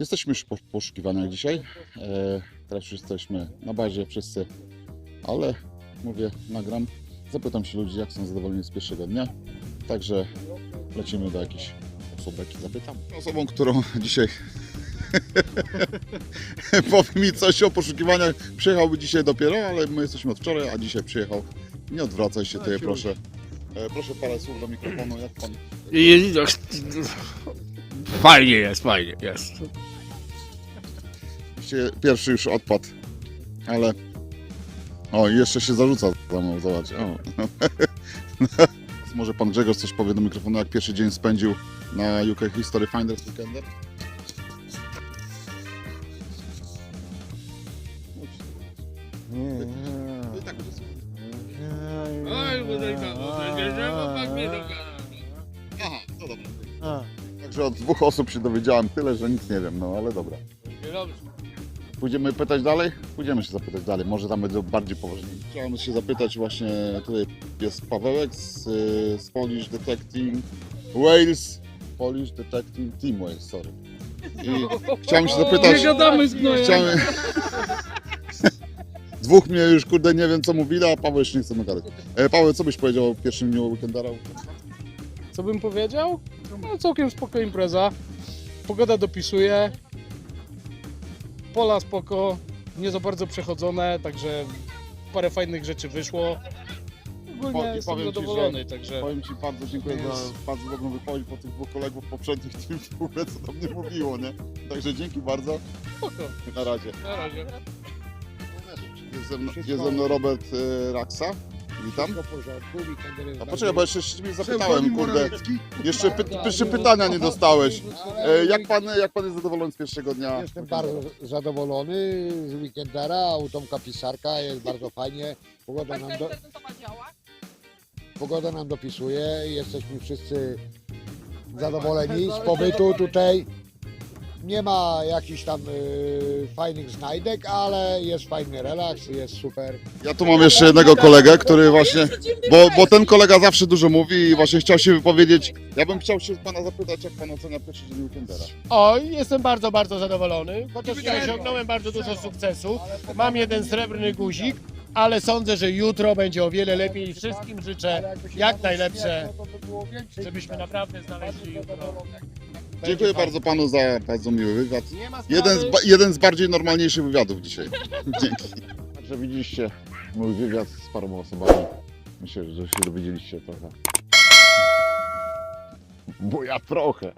Jesteśmy już po poszukiwaniach dzisiaj. E, teraz już jesteśmy na bazie wszyscy, ale mówię, nagram. Zapytam się ludzi, jak są zadowoleni z pierwszego dnia. Także lecimy do jakichś osobek i zapytam. Osobą, którą dzisiaj powie mi coś o poszukiwaniach, przyjechałby dzisiaj dopiero, ale my jesteśmy od wczoraj, a dzisiaj przyjechał. Nie odwracaj się tutaj, proszę. E, proszę parę słów do mikrofonu, jak pan I, fajnie jest, fajnie jest. Oczywiście pierwszy już odpadł, ale... O, jeszcze się zarzuca za mną, zobacz. Może pan Grzegorz coś powie do mikrofonu, jak pierwszy dzień spędził na UK History Finders Weekender? Tak. Oj, tak mnie Aha, no dobra. Także od dwóch osób się dowiedziałem tyle, że nic nie wiem, no ale dobra. Dobrze. Pójdziemy pytać dalej? Pójdziemy się zapytać dalej, może tam będzie bardziej poważnie. Chciałem się zapytać właśnie, tutaj jest Pawełek z, z Polish Detecting Wales, Polish Detecting Team Wales, sorry. I chciałem się zapytać, Nie gadamy z gnojem. chciałem... Dwóch mnie już, kurde, nie wiem co mówili, a Paweł jeszcze nie chce gadać. E, Paweł, co byś powiedział o pierwszym dniu weekendara? Co bym powiedział? No, całkiem spoko impreza. Pogoda dopisuje. Pola spoko, nie za bardzo przechodzone, także parę fajnych rzeczy wyszło. Ogólnie Po- i jestem powiem ci, zadowolony, także Powiem Ci bardzo dziękuję za bardzo dobrą wypowiedź po tych dwóch kolegów poprzednich, tym w ogóle co tam nie mówiło, nie? Także dzięki bardzo, spoko. na razie. Na razie. Jest ze mną, jest ze mną Robert e, Raksa, witam. A poczekaj, bo jeszcze się mnie zapytałem, kurde, jeszcze, py, jeszcze pytania nie dostałeś. E, jak, pan, jak Pan jest zadowolony z pierwszego dnia? Jestem bardzo zadowolony z weekendera, u Tomka Pisarka jest bardzo fajnie. Pogoda nam, do, pogoda nam dopisuje, jesteśmy wszyscy zadowoleni z pobytu tutaj. Nie ma jakichś tam y, fajnych znajdek, ale jest fajny relaks, jest super. Ja tu mam jeszcze jednego kolegę, który właśnie, bo, bo ten kolega zawsze dużo mówi i właśnie chciał się wypowiedzieć. Ja bym chciał się Pana zapytać, jak Pan ocenia pierwszy dzień weekendera? O, jestem bardzo, bardzo zadowolony, chociaż nie osiągnąłem bardzo dużo sukcesów. Mam jeden srebrny guzik, ale sądzę, że jutro będzie o wiele lepiej i wszystkim życzę jak najlepsze, żebyśmy naprawdę znaleźli jutro. Dziękuję bardzo Panu za bardzo miły wywiad. Nie ma sprawy. Jeden z, ba- jeden z bardziej normalniejszych wywiadów dzisiaj. Dzięki. Także widzieliście mój wywiad z paroma osobami. Myślę, że się dowiedzieliście trochę. Bo ja trochę.